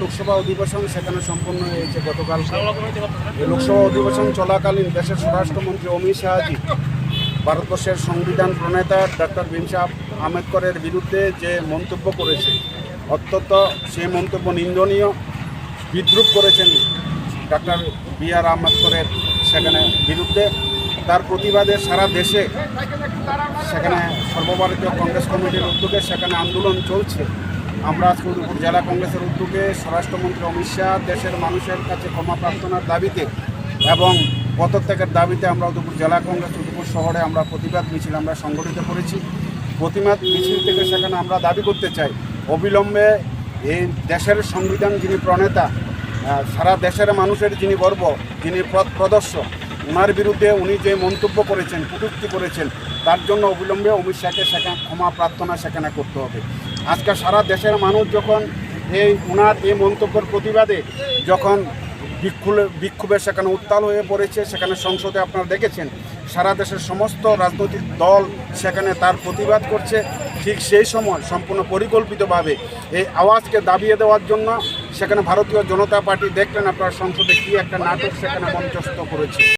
লোকসভা অধিবেশন সেখানে সম্পন্ন হয়েছে গতকাল লোকসভা অধিবেশন চলাকালীন দেশের স্বরাষ্ট্রমন্ত্রী অমিত শাহজি, ভারতবর্ষের সংবিধান প্রণেতা ডক্টর ভীমসাহ আম্বেদকরের বিরুদ্ধে যে মন্তব্য করেছে অত্যন্ত সেই মন্তব্য নিন্দনীয় বিদ্রুপ করেছেন ডক্টর বি আর আম্বেদকরের সেখানে বিরুদ্ধে। তার প্রতিবাদে সারা দেশে সেখানে সর্বভারতীয় কংগ্রেস কমিটির উদ্যোগে সেখানে আন্দোলন চলছে। আমরা আজকে জেলা কংগ্রেসের উদ্যোগে স্বরাষ্ট্রমন্ত্রী অমিত শাহ দেশের মানুষের কাছে ক্ষমা প্রার্থনার দাবিতে এবং পদত্যাগের দাবিতে আমরা উদয়পুর জেলা কংগ্রেস, উদয়পুর শহরে আমরা প্রতিবাদ মিছিল আমরা সংগঠিত করেছি। প্রতিবাদ মিছিল থেকে সেখানে আমরা দাবি করতে চাই, অবিলম্বে এই দেশের সংবিধান যিনি প্রণেতা সারা দেশের মানুষের যিনি গর্ব, যিনি পথ প্রদর্শক ওনার বিরুদ্ধে উনি যে মন্তব্য করেছেন, কটূক্তি করেছেন, তার জন্য অবিলম্বে অমিত শাহকে সেখানে ক্ষমা প্রার্থনা সেখানে করতে হবে। আজকে সারা দেশের মানুষ যখন এই ওনার এই মন্তব্যের প্রতিবাদে যখন বিক্ষুলে বিক্ষোভে সেখানে উত্তাল হয়ে পড়েছে, সেখানে সংসদে আপনারা দেখেছেন, সারা দেশের সমস্ত রাজনৈতিক দল সেখানে তার প্রতিবাদ করছে। ঠিক সেই সময় সম্পূর্ণ পরিকল্পিতভাবে এই আওয়াজকে দাবিয়ে দেওয়ার জন্য সেখানে ভারতীয় জনতা পার্টি দেখলেন আপনার সংসদে কি একটা নাটক সেখানে মঞ্চস্থ করেছে।